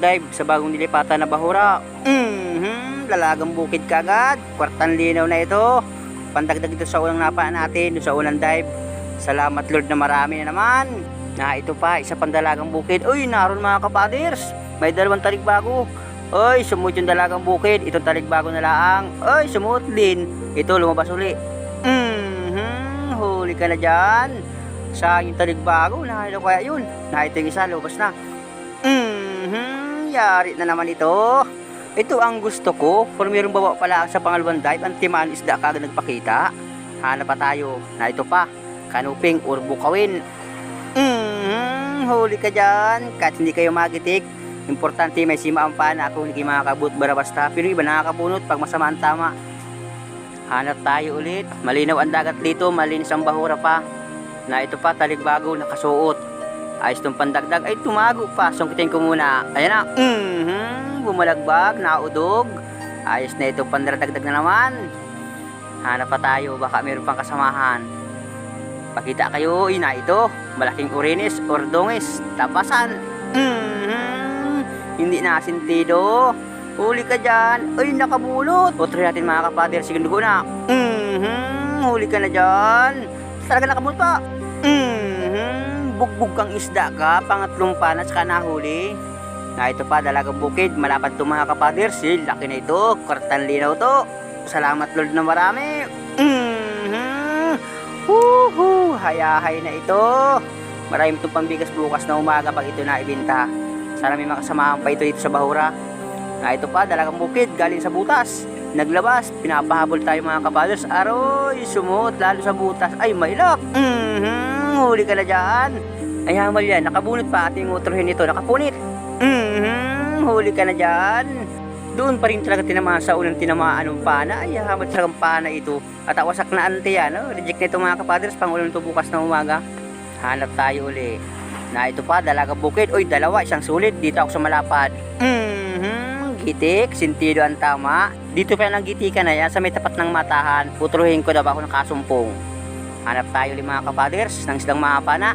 Dive sa bagong nilipatan na bahura. Mhm, lalagang bukid kagad. Kwartang linaw na ito. Pandagdag ito sa unang napaan natin, sa unang dive. Salamat Lord na marami na naman. Na ito pa, isa pang dalagang bukid. Uy, naroon mga kapaders. May dalawang talikbago. Uy, sumut yung dalagang bukid. Itong talikbago na laang. Uy, sumut din. Ito, lumabas uli. Mhm, huli ka na dyan. Sa yung talikbago, na kaya yun. Na ito yung isa, lumabas na. Mhm, yari na naman ito. Ito ang gusto ko. For mayroong bawa pala sa pangalawang dive, ang timaan isda kagad nagpakita. Hanap pa tayo na ito pa. Kanuping or bukawin. Mhm, huli ka dyan. Kahit hindi kayo magitik. Importante may sima ang pana kung hindi makakabut bara basta. Pero iba nakakapunot pag masama ang tama. Hanap tayo ulit. Malinaw ang dagat dito, malinis ang bahura pa. Na ito pa, taligbago, nakasuot. Ayos tong pandagdag ay tumago pa. Sungkitin ko muna. Ayan na. Mhm. Bumalagbag, naudog. Ayos na ito pandagdag na naman. Hanap pa tayo. Baka meron pang kasamahan. Pakita kayo. Ina ito. Malaking urinis or dongis. Tapasan. Mhm. Hindi na sintido. Huli ka dyan. Ay, nakabulot. O try natin mga kapader. Sige, dugo na. Mhm. Huli ka na dyan. Talaga nakabulot pa. Mhm. Bugbog kang isda ka. Pangatlong panas ka nahuli. Na ito pa, dalagang bukid. Malapad to mga kapader. Si laki na ito. Kwartan linaw to. Salamat Lord na marami. Mhm. Woohoo. Hayahay na ito. Marami itong pambigas bukas na umaga pag ito na ibinta. Sana may makasamahan pa ito dito sa Bahura. Na ito pa, dalagang bukid. Galing sa butas. Naglabas. Pinapahabol tayo mga kapaders. Aroy, sumuot. Lalo sa butas. Ay, mailap. Mhm. Huli ka na dyan. Ay, hamal yan. Nakabunot pa ating utrohin ito. Nakapunit. Mhm. Huli ka na dyan. Doon pa rin talaga tinamaan sa unang tinamaan ng pana. Ay, hamal talagang pana ito. At awasak na ante yan. No? Reject na ito mga kapaders. Pangulan ito bukas na umaga. Hanap tayo uli. Na ito pa, dalaga bukid. Uy, dalawa, isang sulit. Dito ako sa malapad. Mhm, gitik, sintido ang tama. Dito pa lang gitikan na yan sa may tapat ng matahan. Putruhin ko daw ako ng kasumpong. Hanap tayo ulit mga kapaders ng islang mahapana.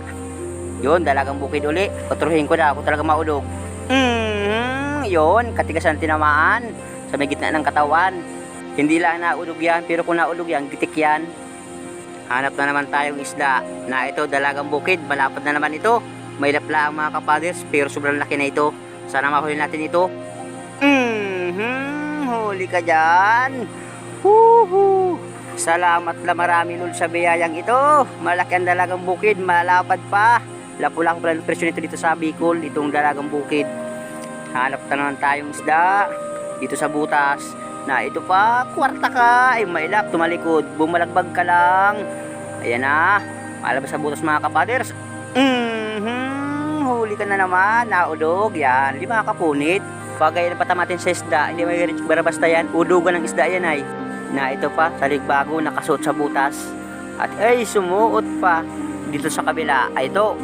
Yun, dalagang bukid uli. Putruhin ko daw ako talaga maulog. Mhm, yun, katigas ang tinamaan sa may gitna ng katawan. Hindi lang naulog yan, pero kung naulog yan, gitik yan. Hanap na naman tayong isda na ito dalagang bukid. Malapad na naman ito. May lapla ang mga kapaders pero sobrang laki na ito. Sana mahuli natin ito. Mhm, huli ka dyan. Woohoo! Salamat la marami lul sa biyayang ito. Malaki ang dalagang bukid, malapad pa. Lapu-lapu pala ang presyo nito dito sa Bicol, itong dalagang bukid. Hanap na naman tayong isda dito sa butas na ito pa, kwarta ka, ay mailap, tumalikod, bumalagbag ka lang. Ayan na, malabas sa butas mga kapaders. Mhm, huli ka na naman, naulog, yan, di makapunit. Bagay na patamatin sa isda, hindi may barabasta yan, udugan ng isda yan ay. Na ito pa, taligbago, nakasuot sa butas. At ay, sumuot pa dito sa kabila, ay ito.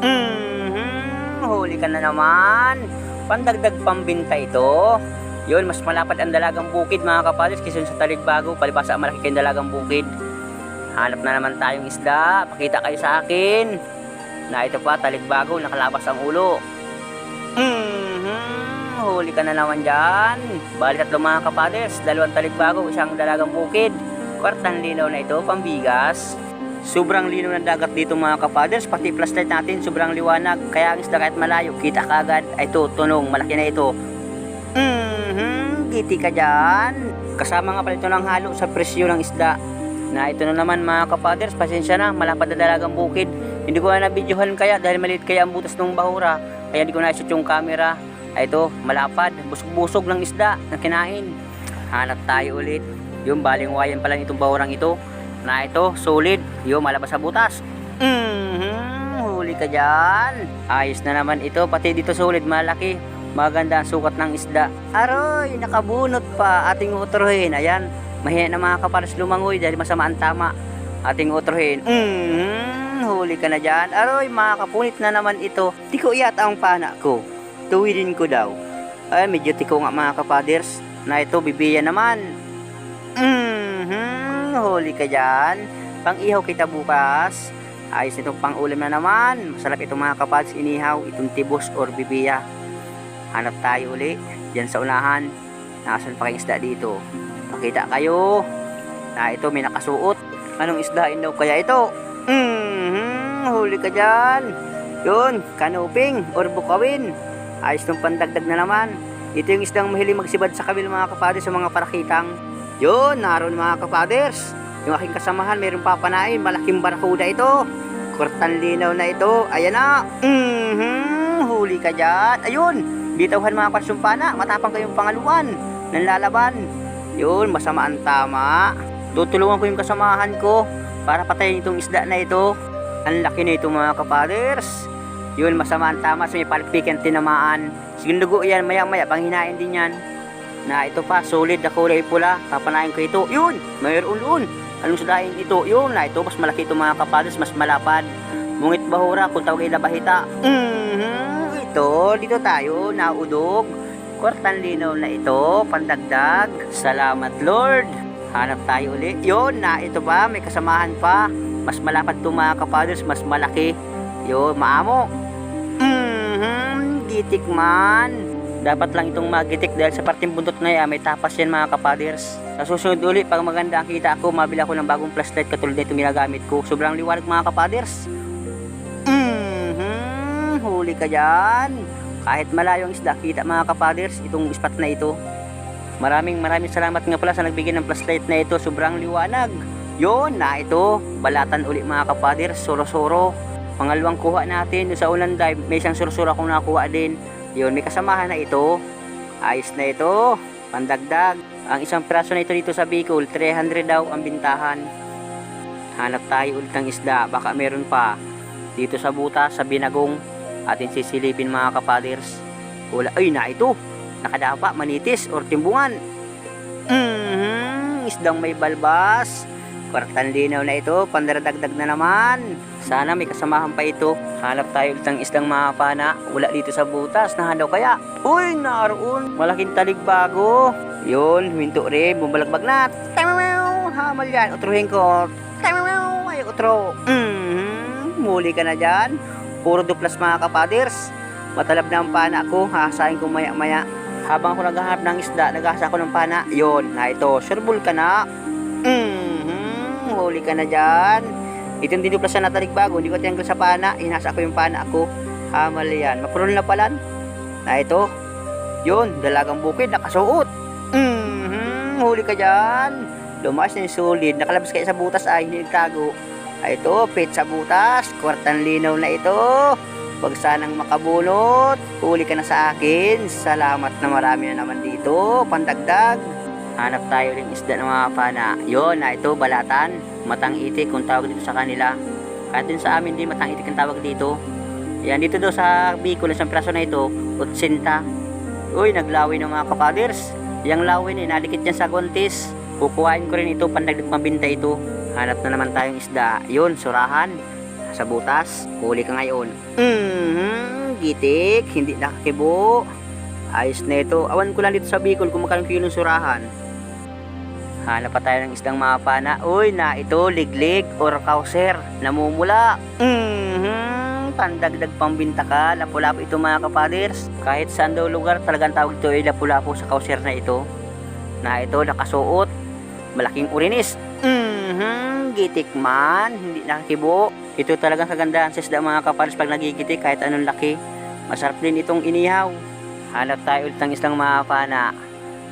Mhm, huli ka na naman. Pandagdag pambinta ito. Yun, mas malapad ang dalagang bukid mga kapalis kaysa sa taligbago. Palibasa ang malaki kayong dalagang bukid. Hanap na naman tayong isda. Pakita kayo sa akin. Na ito pa, taligbago, nakalabas ang ulo. Mhm, huli ka na naman dyan. Bali tatlo mga kapades, dalawang taligbago, isang dalagang bukid. Kwartang linaw na ito, pambigas. Sobrang linaw ng dagat dito mga kapaders, pati flashlight natin sobrang liwanag. Kaya ang isda kahit malayo, kita kagad. Ay ito, tunong, malaki na ito. Mhm, kiti ka dyan. Kasama nga pala ito ng halo sa presyo ng isda. Na ito na naman mga kapaders, pasensya na, malapad na dalagang bukid. Hindi ko na nabidyohan kaya dahil maliit kaya ang butas ng bahura. Kaya hindi ko na-shoot yung camera. Ay ito, malapad, busog-busog ng isda na kinain. Hanap tayo ulit. Yung baling wayan pala itong bahurang ito. Na ito, solid. Yung malabas sa butas. Mhm, huli ka dyan. Ayos na naman ito, pati dito solid, malaki. Maganda ang sukat ng isda. Aroy, nakabunot pa. Ating utrohin. Ayan, mahiya na mga kapalas lumangoy dahil masama ang tama. Ating utrohin. Mhm, huli ka na dyan. Aroy, makakapunit na naman ito. Tiko yata ang pana ko. Tuwidin ko daw. Ay, medyo tiko nga mga kapaders. Na ito, bibiya naman. Mhm, huli ka dyan. Pang-ihaw kita bukas. Ayos itong pang-ulam na naman. Masarap itong mga kapads inihaw, itong tibos or bibiya. Hanap tayo uli. Diyan sa unahan. Nasaan pa kayong isda dito? Pakita kayo. Na ito may nakasuot. Anong isdain daw kaya ito? Mhm, huli ka dyan. Yun, kanuping or bukawin. Ayos ng pandagdag na naman. Ito yung isdang mahilig magsibad sa kabil mga kapaders sa mga parakitang. Yun, naroon mga kapaders. Yung aking kasamahan, mayroong papanain. Malaking barakuda ito. Kurtan linaw na ito. Ayan na. Mhm, huli ka dyan. Ayun, bitawhan mga parsumpana. Matapang kayong pangaluan. Nanlalaban. Yun, masama ang tama. Tutulungan ko yung kasamahan ko para patayin itong isda na ito. Ang laki na ito mga kapaders. Yun, masama ang tama sa may palpikan tinamaan. Sige dugo yan, maya maya, panghinain din yan. Na ito pa, solid na kulay pula. Papanayin ko ito. Yun, mayroon doon. Anong sudain ito? Yun, na ito, mas malaki ito mga kapaders, mas malapad. Mungit bahura, kung tawag ay labahita. Mhm, ito, dito tayo, naudog. Kwartan linaw na ito, pandagdag. Salamat Lord. Hanap tayo ulit. Yun, na ito pa, may kasamahan pa. Mas malapad ito mga kapaders, mas malaki. Yun, maamo. Mhm, gitik man. Dapat lang itong magitik dahil sa parting buntot na yan, may tapas yan mga kapaders. Sa susunod ulit, pag maganda ang kita ako, mabili ako ng bagong flashlight katulad na itong ginagamit ko. Sobrang liwanag mga kapaders. Mhm, huli ka dyan. Kahit malayo ang isda, kita mga kapaders, itong spot na ito. Maraming maraming salamat nga pala sa nagbigay ng flashlight na ito. Sobrang liwanag. Yon na ito. Balatan uli mga kapaders. Soro-soro. Pangalawang kuha natin. Sa unang dive, may isang soro-soro akong nakuha din. Yon may kasamahan na ito. Ayos na ito. Pandagdag. Ang isang piraso na ito dito sa Bicol, 300 daw ang bintahan. Hanap tayo ulit ng isda. Baka meron pa. Dito sa buta, sa binagong. Atin sisilipin mga kapaders. Wala. Ay na ito nakadapa, manitis, or timbungan. Mhm, isdang may balbas. Kwartan linaw na ito, pandaradagdag na naman. Sana may kasamahan pa ito. Hanap tayo ulit ng isdang mapana. Wala dito sa butas, nahadaw kaya. Uy, naroon, malaking talig bago. Yun, huminto rin, bumalagbag na. Tamaw, hamal yan, utruhin ko. Tamaw, ay utro. Mhm, muli ka na dyan. Puro duplas mga kapaders. Matalab na ang pana ko, hahasain ko maya maya. Habang ako naghahanap ng isda, naghahasa ako ng pana. Yon, na ito, sureball ka na. Mhm, huli ka na dyan. Ito yung dinuplas na natalig bago, hindi ko tinanggal sa pana, inasa ko yung pana ako. Hamal yan, mapurol na palan. Na ito, yun, dalagang bukid, nakasuot. Mhm, huli ka dyan. Lumas na yung solid, nakalabas kayo sa butas ay hindi nagtago. Ay ito, pit sa butas, kwartan linaw na ito. Huwag sanang makabunot. Huli ka na sa akin. Salamat na marami na naman dito. Pandagdag. Hanap tayo rin isda ng mga pana. Yon, na ito, balatan. Matang itik kung tawag dito sa kanila. Kahit din sa amin din matang itik ang tawag dito. Yan, dito daw sa Bicol, isang piraso na ito, utsinta. Uy, naglawi ng mga kapaders. Yang lawin eh, nalikit yan sa kontis. Kukuhain ko rin ito, pandagdag pambinta ito. Hanap na naman tayong isda. Yun, surahan sa butas. Huli ka ngayon. Mhm, gitik, hindi nakakibo. Ayos na ito. Awan ko lang dito sa Bicol kung magkano kilo ng surahan. Hanap pa tayo ng isdang mapana. Uy, na ito, liglig or kauser. Namumula. Mhm, pandagdag pambinta ka. Lapu-lapu ito mga kapaders. Kahit saan daw lugar, talagang tawag ito ay lapu-lapu sa kauser na ito. Na ito, nakasuot. Malaking urinis. Mhm, gitik man, hindi nakakibo. Ito talagang kagandahan sa isda mga kapares pag nagigitik kahit anong laki. Masarap din itong inihaw. Hanap tayo ulit ng islang mapana.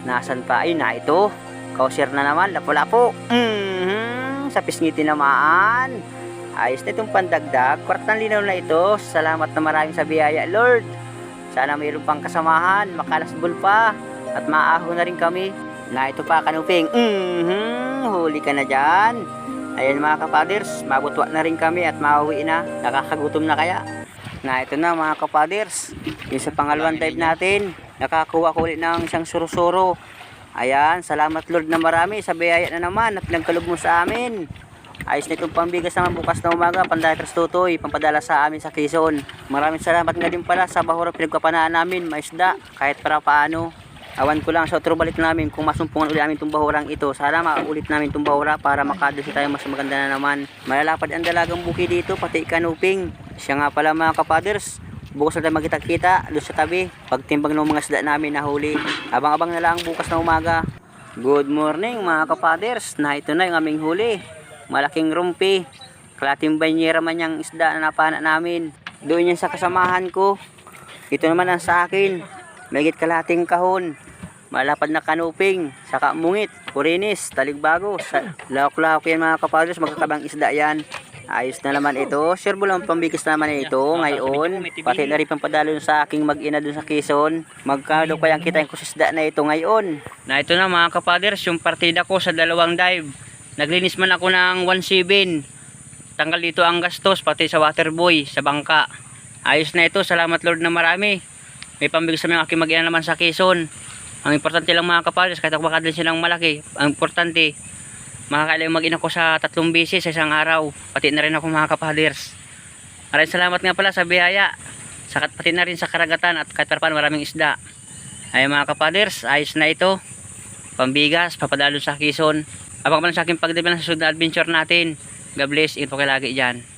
Nasaan pa? Ayun na ito. Kauser na naman, lapo-lapo. Mhm, sa pisngiti naman. Ayos na itong pandagdag. Kwartang linaw na ito. Salamat na maraming sa biyaya, Lord. Sana mayroon pang kasamahan, makalasbol pa. At maaho na rin kami. Na ito pa, kanuping. Mhm, huli ka na dyan. Ayan mga kapaders, mabutwa na rin kami at mauwi na. Nakakagutom na kaya. Na ito na mga kapaders. Yung sa pangalawang dive natin, nakakuha ko ulit ng isang surusuro. Ayan, salamat Lord na marami sa biyaya na naman at pinagkalog mo sa amin. Ayos na itong pambigas naman bukas na umaga, pandayatras tutoy, pampadala sa amin sa Quezon. Maraming salamat nga din pala sa bahura pinagpapanaan namin, maisda, kahit para paano. Awan ko lang sa otro balik namin kung masumpungan ulit namin itong bahurang ito. Sana maulit namin itong bahura para makadasi tayo mas maganda na naman. Malalapad ang dalagang buki dito, pati kanuping. Siya nga pala mga kapaders, bukas na tayo magkita-kita doon sa tabi. Pagtimbang ng mga isda namin na huli. Abang-abang na lang bukas na umaga. Good morning mga kapaders. Na ito na yung aming huli. Malaking rumpi. Kalating banyera man yung isda na napana namin. Doon yan sa kasamahan ko. Ito naman ang sa akin. Megit kalating kahon. Malapad na kanuping, saka mungit, purinis, taligbago, sa lahok-lahok yan mga kapadres, magkakabang isda yan. Ayos na naman ito. Sure mo lang pambigis naman ito ngayon. Pati na rin pampadalo sa aking mag-ina dun sa Quezon. Magkano kaya kita yung kusisda na ito ngayon? Na ito na mga kapaders, yung partida ko sa dalawang dive. Naglinis man ako ng 1.7. Tanggal dito ang gastos, pati sa waterboy, sa bangka. Ayos na ito. Salamat Lord na marami. May pambigis naman aking mag-ina naman sa Quezon. Ang importante lang mga kapadres, kahit ako makadalhin silang malaki, ang importante, makakailang mag-ina ko sa tatlong beses sa isang araw. Pati na rin ako mga kapaders. Maraming salamat nga pala sa biyaya. Sakat pati na rin sa karagatan at kahit pa maraming isda. Ay mga kapaders, ayos na ito. Pambigas, papadalo sa Quezon. Abang pa sa aking pagdiban sa susunod adventure natin. God bless, po kayo lagi dyan.